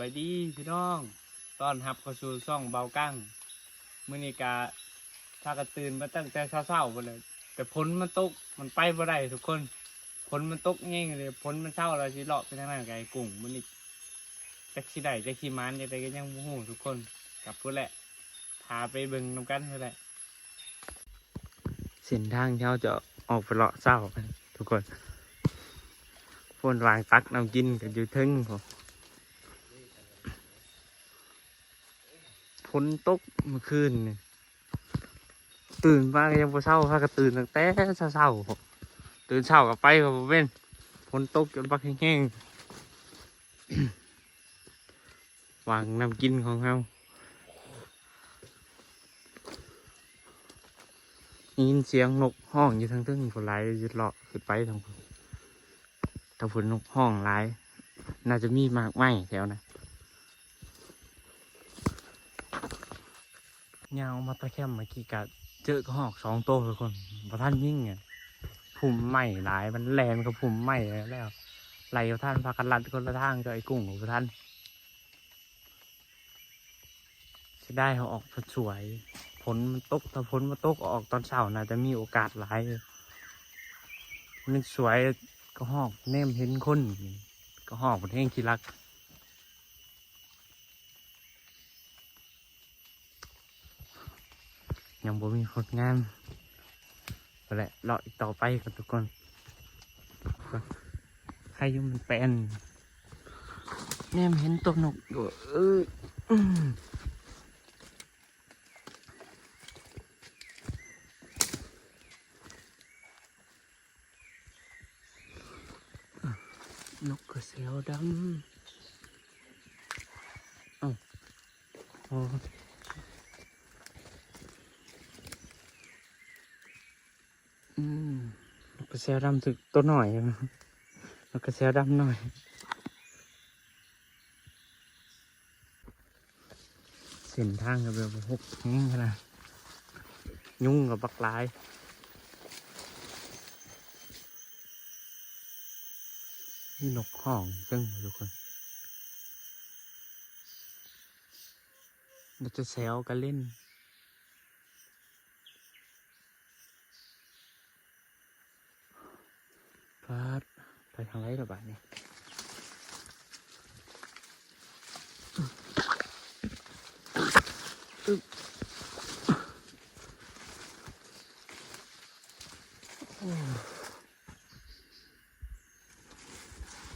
บายดีพี่น้องตอนรับเข้าสู่ช่องเบากั้งมื้อนี้กาถ้ากระตื่นมาตั้งแต่เช้าๆไปเลย แต่ฝนมันตกมันไปบ่ได้ทุกคนฝนมันตกแง่งเลยฝนมันเช้าแล้วสิเลาะไปทางนั้นไกลกุ้งมื้อนี้จักสิได้จักสิมานจังไดก็ยังบ่ฮู้ทุกคนกลับพุ่นแหละพาไปเบิ่งนํกันพุ่นแหละเส้นทางที่เราจะออกไปเลาะเช้ากันทุกคนฝนวางตักน้ำกินกันอยู่ทึ่งพอ ฝนตกเมื่อคืนนี่ตื่นมาก็ยังบ่เช้าพาก็ตื่นตั้งแต่เช้าๆตื่นเช้าก็ไปก็บ่เป็นฝนตกจนบักแห้งๆวางน้ำกินของเฮายินเสียงนกห้องอยู่ทางทึ่งฝนไหลยึดเลาะขึ้นไปทางถ้าฝนนกห้องหลน่าจะมีมากไหมแถวนะ ยาวมาตะแคมเมื่อกี้กะเจอกระหอกสองโตวทุกคนพอท่านยิ่งอะผุ่มใหม่หลายมันแลนกับผุ่มใหม่แล้วไหลกับท่านพากันลัดคนละทางกับไอ้กุ้งของท่านจะได้เขาออกสวยผลมันตกถ้าผลมันตกออกตอนเช้าน่าจะมีโอกาสหลายมันสวยก็หอกเน่มเห็นคนก็หอกมันเองขี้รัก ยังบ่มีผลงานก็แหละรออีกต่อไปกันทุกคนใครอยุ่มันเป็นแม่มเห็นตัวนกอยู่เอออืมนกกระเสียวดำเอ้าโอ้ อืมน กระเซลดำสึกตัวหน่อยนะกกระเซลดำหน่อยเส้นทางกับแบบหกแห้งขนาดยุ่งกับบักลายนี่นกห้องซึ่งทุกคนเราจะแซวกันเล่น ครับไปทางไรระบาดเนี่ย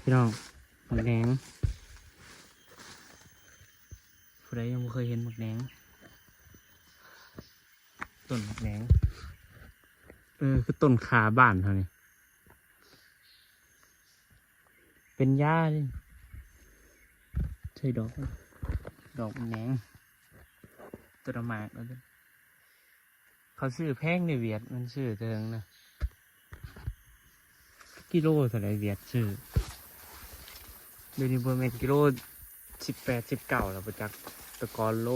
พี่น้องหมึกแดงผู้ใดยังไม่เคยเห็นหมึกแดงต้นหมึกแดงเออคือต้นขาบ้านเท่านี้ เป็นหญ้าดิใช่ดอก ดอกแหนงตัวดอกหมากแล้วเขาซื้อแพงในเวียดมันซื้อเทิงนะกิโลเท่าไรเวียดซื้อเดี๋ยวนี้เบอร์เมนกิโลสิบแปดสิบเก้าแล้วประจักษ์ตะกอนโล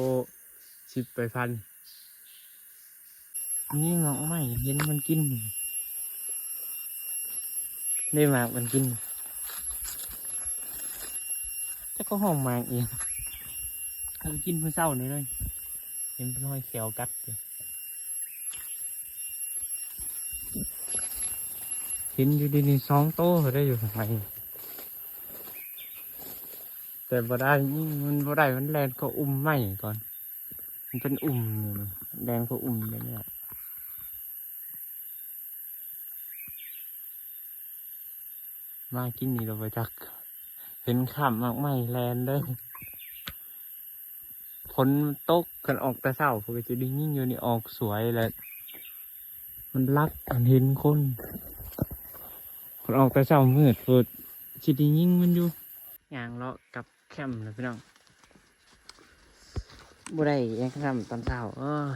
สิบไปพันนี่งอกไม่เห็นมันกิน ได้มากมันกิน แต่ก็หอมมากเองเขากินเพื่อเศร้านี่เลยเห็นเป็นห้อยเขียวกัดอยู่เห็นอยู่ดีนี่สองโต้เขาได้อยู่ทำไมแต่บ่ได้นี่มันบ่ได้มันแลนก็อุ้มไม่ก่อน มันเป็นอุ่มอยู่นี่แดงก็อุ่มเลยเนี่ยมากินนี่เราไปจักเห็นขำมากไม่แลนเลยฝนตกกันออกแต่เช้าปกติดิ้ยิ่งอยู่นี่ออกสวยเลยมันรักมันเห็นคนคนออกแต่เช้ามืดเปิดชิไดียิ่งมันอยู่อย่างเลาะกับแคมป์นะพี่น้องบ่ได้ยังทำตอนเช้าเออ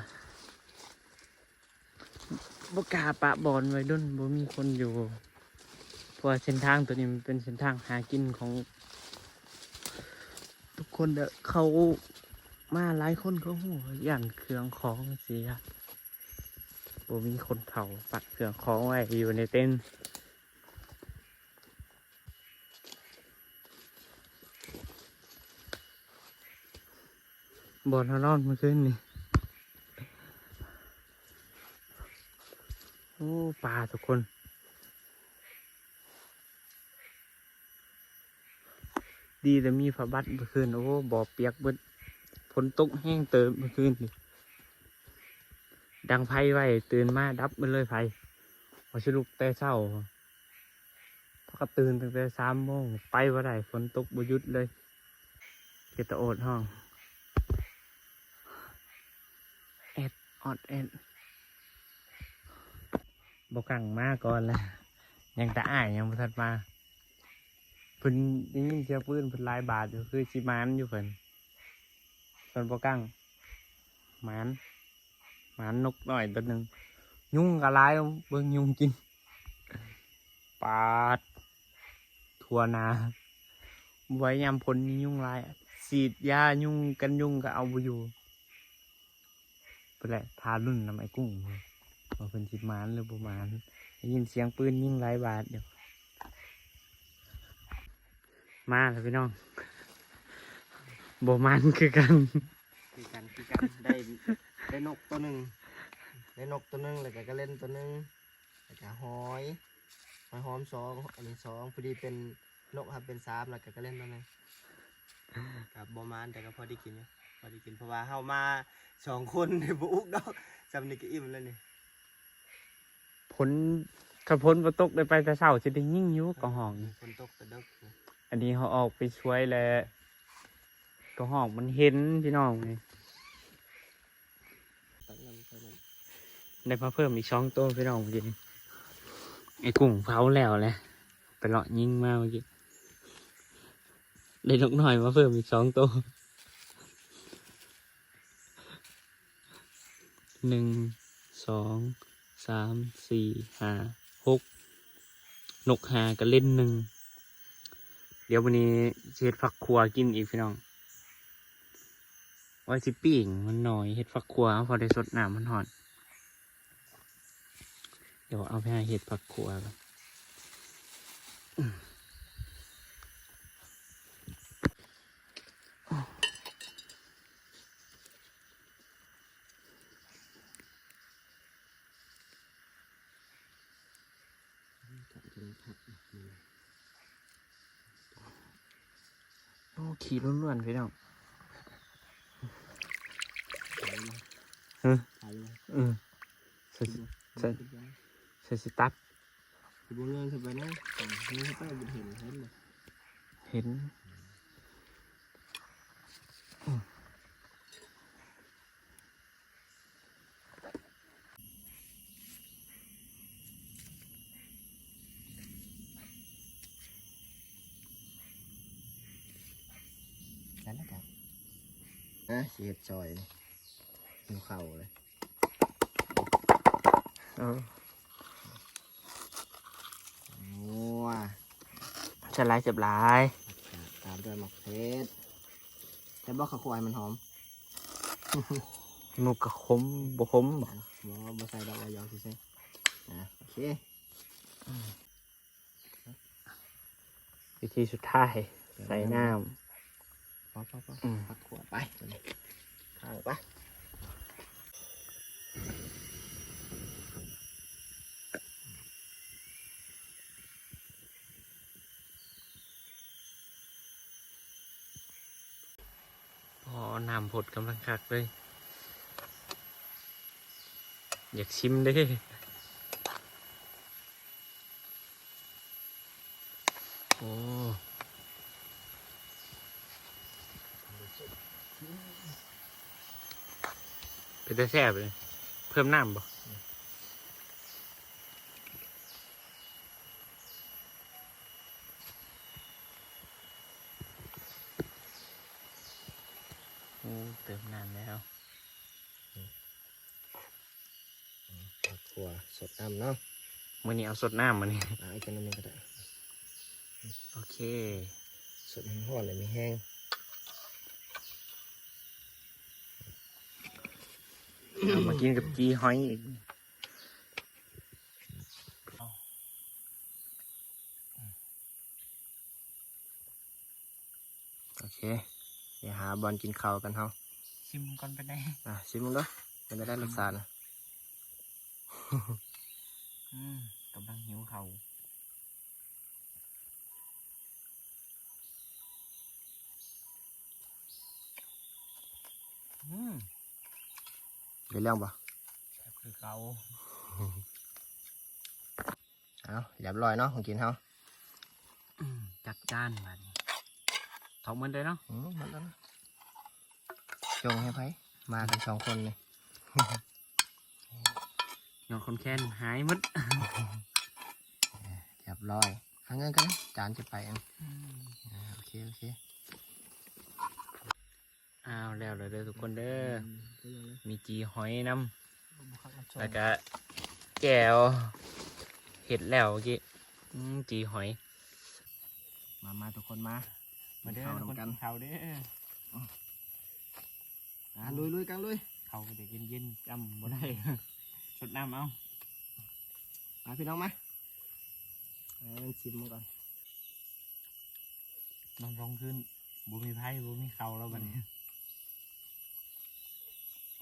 บ่กาปะบอลไว้ดุนบ่มีคนอยู่เพราะเส้นทางตัวนี้มันเป็นเส้นทางหากินของ คนเด้อเขามาหลายคนเขาหัวย่านเครื่องของเสียบ่มีคนเผาปักเครื่องของไว้อยู่ในเต็นท์บอลเขานอนมื่อคืนนี่ โอ้ปลาทุกคน ดีแต่มีฝาบัดเมื่อคืนโอ้บ่อเปียกเบิดฝนตกแห้งเติมเมื่อคืนนี่ดังไฟไว้ตื่นมาดับมันเลยไฟพอสลุกแต่เช้าพอก็ตื่นตั้งแต่สามโมงไปว่าได้ฝนตกบ่หยุดเลยเกตะโอดห้องแอดออดแอดบกังมาก่อนแหละยังตาอ้ายยังบ่ทันมา พิ่นได้ยินเสียงปืนเพิ่นลายบาทอยู่คือสิมานอยู่เพิ่นเพิ่นบกังมานมานนกหน่อยตัวหนึ่งยุ่งกะลายเบิ่งยุ่งกินปาดทั่วนาไว้ยามพลนี่ยุ่งหลายฉีดยายุ่งกันยุ่งก็เอาบ่อยู่เป็นแหละทารุ่นน้ำไอ้กุ้งว่าเป็นสิมานหรือประมาณได้ยินเสียงปืนยิงหลายบาทเดี๋ยว มาแล้วพี่น้องบมันคือกันคือกันคือกันได้ได้นกตัวหนึ่งได้นกตัวหนึ่งแล้วก็ก็เล่นตัวหนึ่งแล้วก็หอยหอยหอมสองอันนี้สองพอดีเป็นนกครับเป็นสามแล้วก็ก็เล่นตัวหนึ่งกับบอมานแต่ก็พอได้กินอยู่พอได้กินเพราะว่าเฮามาสองคนในบุกดอกจำนี่ก็อิ่มแล้วนี่ผลขับพ้นประตกได้ไปแต่เช้าจะได้ยิ่งอยุกระห้องฝนตกตะดึก อันนี้เขาออกไปช่วยแล้วกระห้องมันเห็นพี่น้องนี่ตักน้ำใน้ได้มาเพิ่มอีกสองตัวพี่น้องเมื่อกี้ไอ้กุ้งเผาแล้วแหละไปเลาะยิงมาเมื่อกี้ได้นกหน่อยมาเพิ่มอีกสองตัวหนึ่งสองสามสี่ห้าหกนกหาก็เล่นหนึ่ง ดี๋ยววันนี้เฮ็ดฝักครัวกินอีกพี่น้องไว้สิปิ้งมันหน่อยเฮ็ดฝักครัวพอได้สดน้ำมันหอนเดี๋ยวเอาไปให้เห็ดฝักครัวก่อนอืมำเป็นผักโอ้ ขี่ล้วนๆพี่น้องฮะขายเลยอืมใส่ใช่ใส่สตัดคือบุญเรื่องสบายนะนี่เขาไปบุญเห็นเห็นเลยเห็น นั่นนะครับอะเสียบซอยนี่หิวเข่าวเลยเออว้าจะลายจับลายตามด้วยหมกเพชรแต่บอกข้าวควายมันหอมหนุกกับคมบ่คมบ่หมอบใส่ดอกวายองสิใช่อะโอเควิธีสุดท้ายใส่น้ พอพอพออืมพักขวดไปตัวนี้ข้าวไปำพอน้ำผดกำลังคักเลย อยากชิมเด้ เป็นแต่แซ่บเลย เพิ่มน้ำบ่โอ้เติมน้ำแล้วพักขวดสดน้ำเนาะมื่อนี้เอาสดน้ำมานี่อะอีกตัวนึงก็ได้ โอเค สดห่อนเลยไม่แห้ง เอามากินกับจีหอยอีกโอเคเดี๋ยวหาบอลกินข้าวกันเฮาชิมก่อนไปได้อะชิมมึงด้วยเป็นได้รสชาตินะอืมกำลังหิวเขาวอืม เดี๋ยวเรื่องปะแซ่บคือเขาเอาเรียบร้อยเนาะของกินเฮาอืมจัดจ้านบัดนี้เขาเหมือนเดิมเนาะอืมหมดแล้วนะจงให้ไผมากันสองคนเลยนอนคนแค้นหายหมดเรียบร้อยหาเงินกันนะจานจะไปเองอ่าโอเคโอเค อ้าวแล้วเลยเด้อทุกคนเด้อมีจีหอยน้ำแล้วก็แก้วเห็ดแล้วเมื่อกี้อืมจีหอย มามาทุกคนมามาเด้อเข้าทุกคนนำกันเขาเด้ออ่าลุยลุยกันลุยเขาก็จะเย็นเย็นๆจำบ่ได้ชดน้ำเอามาพี่น้องมาเอาชิมมาก่อนน้ำร้องขึ้นบุมีไพ่บุมีเขาแล้วบัดนี้เพ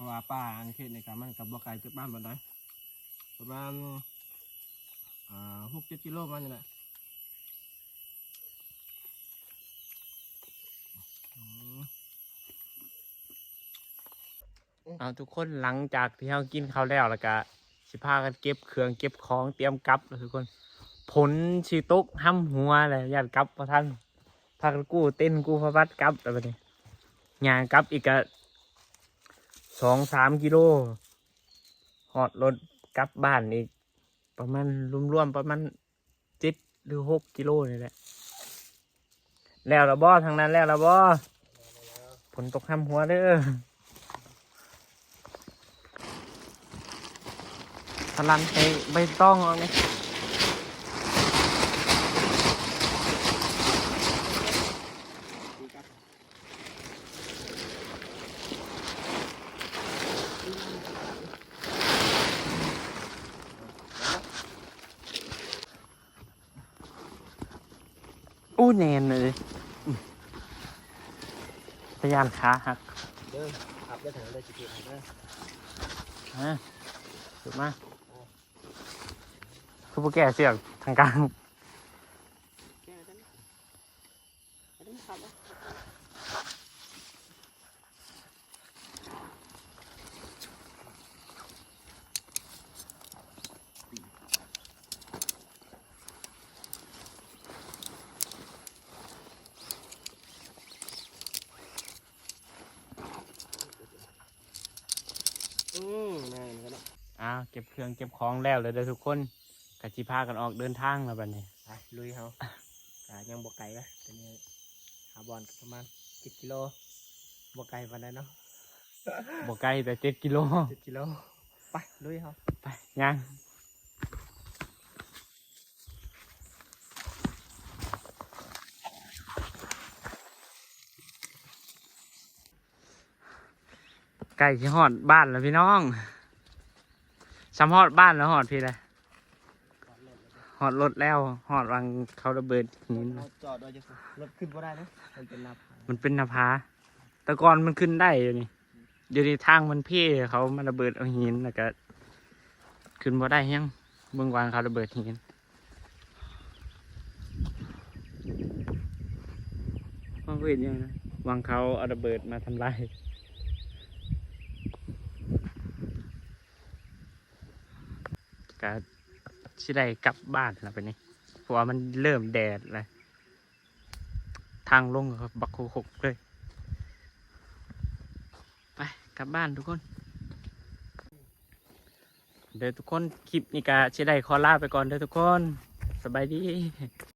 ราะว่าป้าอันเขตในการมันกับบ่ไกลจากบ้านบันไดประมาณหกเจ็ดกิโลมันนี่แหละเอาทุกคนหลังจากที่เรากินข้าวแล้วแล้วก็สิพากันเก็บเครื่องเก็บของเตรียมกลับแล้วทุกคน ผลชีตุกห้ำหัวเลยญาติกลับพอท่านพากันกู้เต้นกู้พระบัดกลับแล้วบัดนี้ยางกลับอีกก็ สองสามกิโลหอดรถกลับบ้านอีก ประมาณรวมๆประมาณเจ็ดหรือหกกิโลนี่แหละ แล้วละบ่ทางนั้นแล้วละบ่ฝนตกห้ำหัวเด้อพลันไปใบต้องเอาเนี่ย แนนเลยอืมพยานขาหักเด้อขับได้ถึงได้สิบกิโลเด้อฮะถูกไหมคือผู้แก่เสียกทางกลาง แก้กันไม่ต้องขับนะ อืม แม่นกันแล้วอ้าวเก็บเครื่องเก็บของแล้วเลยเด้อทุกคนกะจิพากันออกเดินทางแล้วบัดนี้ไปลุยเฮาอ่ายังบกไก่นะตอนนี้หาบอลประมาณเจ็ดกิโลบกไก่วันนั้นเนาะบ่ไกลแต่เจ็ดกิโลเจ็ดกิโลไปลุยเฮาไปย่าง ไก่ที่หอดบ้านแล้วพี่น้องสำหอดบ้านแล้วหอดพี่เลยหอดรถแล้วหอดวังเขาระเบิดหินเราจอดด้วยจะรถขึ้นก็ได้นะมันเป็นนับมันเป็นนภาแต่ก่อนมันขึ้นได้อยู่นี่เดี๋ยวนี้ทางมันเพ่เขามาระเบิดเอาหินแล้วก็ ขึ้นบ่ได้ยังเบื้องวางเขาระเบิดหินมันเห็นยังนะวางเขาเอาระเบิดมาทำลาย ก็ชิได้กลับบ้านแล้วไปนี่เพราะว่ามันเริ่มแดดเลยทางลงบบักโคหกเลย ไปกลับบ้านทุกคน เดี๋ยวทุกคนคลิปนี้ก็ชิได้ขอลาไปก่อนเด้อทุกคน สบายดี